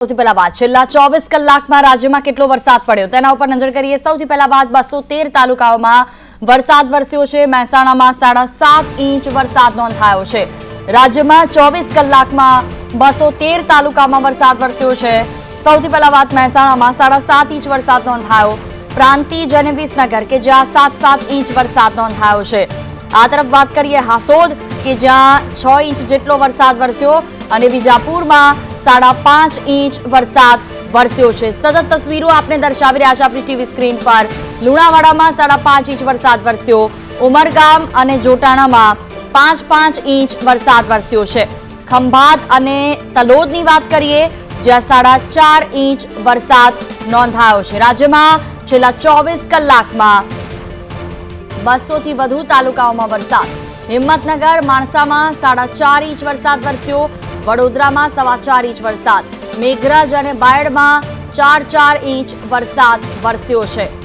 સૌથી પહેલા વાત, છેલ્લા ચોવીસ કલાકમાં રાજ્યમાં કેટલો વરસાદ પડ્યો? તેના ઉપર નજર કરીએ, સૌથી પહેલા વાત બસો તેર તાલુકાઓમાં વરસાદ વરસ્યો છે. મહેસાણામાં સાડા સાત ઇંચ વરસાદ નોંધાયો છે. રાજ્યમાં ચોવીસ કલાકમાં બસો તેર તાલુકામાં વરસાદ વરસ્યો છે. સૌથી પહેલા વાત, મહેસાણામાં સાડા સાત ઇંચ વરસાદ નોંધાયો. પ્રાંતિજ અને વિસનગર કે જ્યાં સાત સાત ઇંચ વરસાદ નોંધાયો છે. આ તરફ વાત કરીએ હાસોદ, કે જ્યાં છ ઇંચ જેટલો વરસાદ વરસ્યો. અને વિજાપુરમાં સાડા પાંચ ઇંચ વરસાદ વરસ્યો છે. સતત તસવીરો આપને દર્શાવી રહ્યા છે આપણી ટીવી સ્ક્રીન પર. લુણાવાડામાં સાડા પાંચ ઇંચ વરસાદ વરસ્યો. ઉમરગામ અને જોટાણામાં પાંચ પાંચ ઇંચ વરસાદ વરસ્યો છે. ખંભાત અને તલોદની વાત કરીએ, જ્યાં સાડા ચાર ઇંચ વરસાદ નોંધાયો છે. રાજ્યમાં છેલ્લા ચોવીસ કલાકમાં બસોથી વધુ તાલુકાઓમાં વરસાદ. હિંમતનગર, માણસામાં સાડા ચાર ઇંચ વરસાદ વરસ્યો. વડોદરામાં સવા ચાર ઇંચ વરસાદ. મેઘરાજ અને બાયડમાં ચાર ચાર ઇંચ વરસાદ વરસ્યો છે.